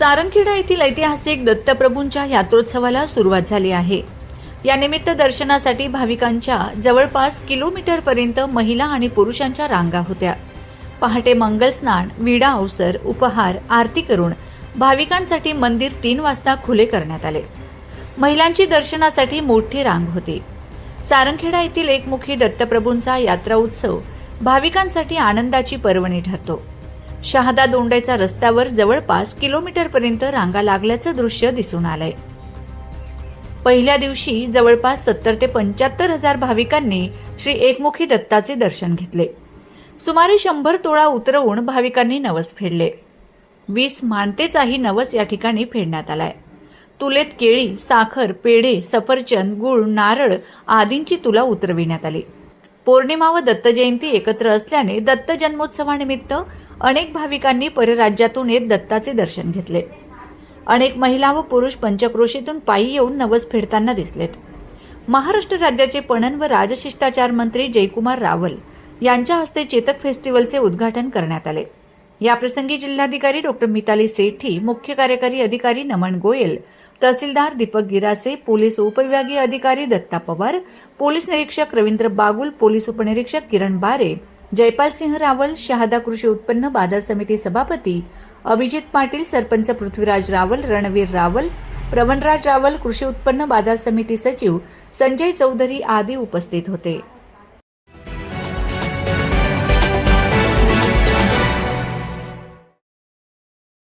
सारंगखेडा येथील ऐतिहासिक दत्तप्रभूंच्या यात्रोत्सवाला सुरुवात झाली आहे. यानिमित्त दर्शनासाठी भाविकांच्या जवळपास किलोमीटरपर्यंत महिला आणि पुरुषांच्या रांगा होत्या. पहाटे मंगलस्नान विडा अवसर उपहार आरती करून भाविकांसाठी मंदिर तीन वाजता खुले करण्यात आले. महिलांची दर्शनासाठी मोठी रांग होती. सारंगखेडा येथील एकमुखी दत्तप्रभूंचा यात्रा उत्सव भाविकांसाठी आनंदाची पर्वणी ठरतो. शहादा दोंड्याच्या रस्त्यावर जवळपास किलोमीटरपर्यंत रांगा लागल्याचं दृश्य दिसून आलंय. पहिल्या दिवशी जवळपास सत्तर ते पंच्याहत्तर हजार भाविकांनी श्री एकमुखी दत्ताचे दर्शन घेतले. सुमारे शंभर तोळा उतरवून भाविकांनी नवस फेडले. वीस मानतेचाही नवस या ठिकाणी फेडण्यात आलाय. तुलेत केळी साखर पेढे सफरचंद गुळ नारळ आदींची तुला उतरविण्यात आली. पौर्णिमा व दत्त जयंती एकत्र असल्याने दत्त जन्मोत्सवानिमित्त अनेक भाविकांनी परराज्यातून येत दत्ताचे दर्शन घेतले. अनेक महिला व पुरुष पंचक्रोशीतून पायी येऊन नवस फेडताना दिसलेत. महाराष्ट्र राज्याचे पणन व राजशिष्टाचार मंत्री जयकुमार रावल यांच्या हस्ते चेतक फेस्टिवलचे उद्घाटन करण्यात आले. याप्रसंगी जिल्हाधिकारी डॉक्टर मिताली सेठी मुख्य कार्यकारी अधिकारी नमन गोयल तहसीलदार दीपक गिरासे पोलीस उपविभागीय अधिकारी दत्ता पवार पोलीस निरीक्षक रवींद्र बागुल पोलीस उपनिरीक्षक किरण बारे जयपाल सिंह रावल शहादा कृषी उत्पन्न बाजार समिती सभापती अभिजित पाटील सरपंच पृथ्वीराज रावल रणवीर रावल प्रवणराज रावल कृषी उत्पन्न बाजार समिती सचिव संजय चौधरी आदी उपस्थित होते.